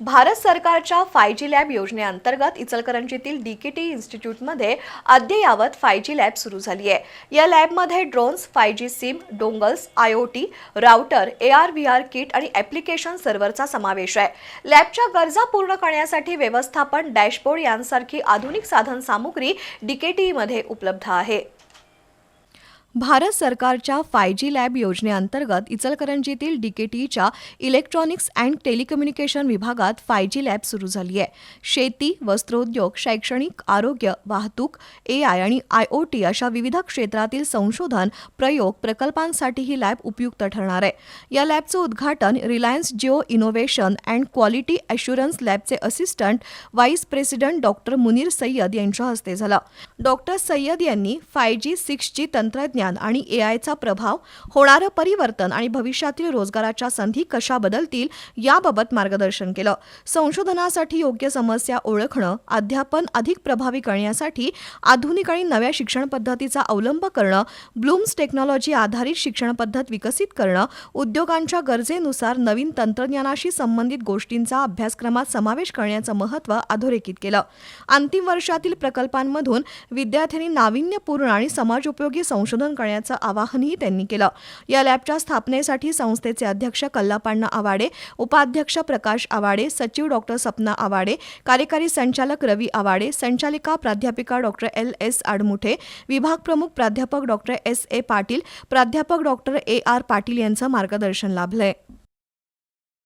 भारत सरकारच्या five G lab योजनेअंतर्गत इचलकरंजीतील D के T इन्स्टिट्यूटमध्ये अद्ययावत फाय जी लॅब सुरू झाली आहे. या लॅबमध्ये drones five G SIM dongles I O T router A R V R kit आणि ॲप्लिकेशन सर्व्हरचा समावेश आहे. लॅबच्या गरजा पूर्ण करण्यासाठी व्यवस्थापन डॅशबोर्ड यांसारखी आधुनिक साधन सामुग्री डीकेटीमध्ये उपलब्ध आहे. भारत सरकारच्या फाय जी लॅब योजनेअंतर्गत इचलकरंजीतील डीकेटीच्या इलेक्ट्रॉनिक्स अँड टेलिकम्युनिकेशन विभागात फाय जी लॅब सुरू झाली आहे. शेती वस्त्रोद्योग शैक्षणिक आरोग्य वाहतूक ए आय आणि आय ओ टी अशा विविध क्षेत्रातील संशोधन प्रयोग प्रकल्पांसाठी ही लॅब उपयुक्त ठरणार आहे. या लॅबचं उद्घाटन Reliance Jio innovation and quality assurance लॅबचे assistant vice president doctor Munir Sayyad यांच्या हस्ते झालं. डॉक्टर सय्यद यांनी फाय जी सिक्स जी तंत्रज्ञान आणि ए आयचा प्रभाव होणारं परिवर्तन आणि भविष्यातील रोजगाराच्या संधी कशा बदलतील याबाबत मार्गदर्शन केलं. संशोधनासाठी योग्य समस्या ओळखणं अध्यापन अधिक प्रभावी करण्यासाठी आधुनिक आणि नव्या शिक्षण पद्धतीचा अवलंब करणं ब्लूम्स टेक्नॉलॉजी आधारित शिक्षण पद्धत विकसित करणं उद्योगांच्या गरजेनुसार नवीन तंत्रज्ञानाशी संबंधित गोष्टींचा अभ्यासक्रमात समावेश करण्याचं महत्त्व अधोरेखित केलं. अंतिम वर्षातील प्रकल्पांमधून विद्यार्थ्यांनी नाविन्यपूर्ण आणि समाजोपयोगी संशोधन करण्याचं आवाहनही त्यांनी केलं. या लॅबच्या स्थापनेसाठी संस्थेचे अध्यक्ष कल्लापाण्णा आवाडे उपाध्यक्ष प्रकाश आवाडे सचिव डॉक्टर सपना आवाडे कार्यकारी संचालक रवी आवाडे संचालिका प्राध्यापिका डॉक्टर एल. एस. आडमुठे विभाग प्रमुख प्राध्यापक डॉक्टर एस. ए. पाटील प्राध्यापक डॉक्टर ए. आर. पाटील यांचं मार्गदर्शन लाभलंय.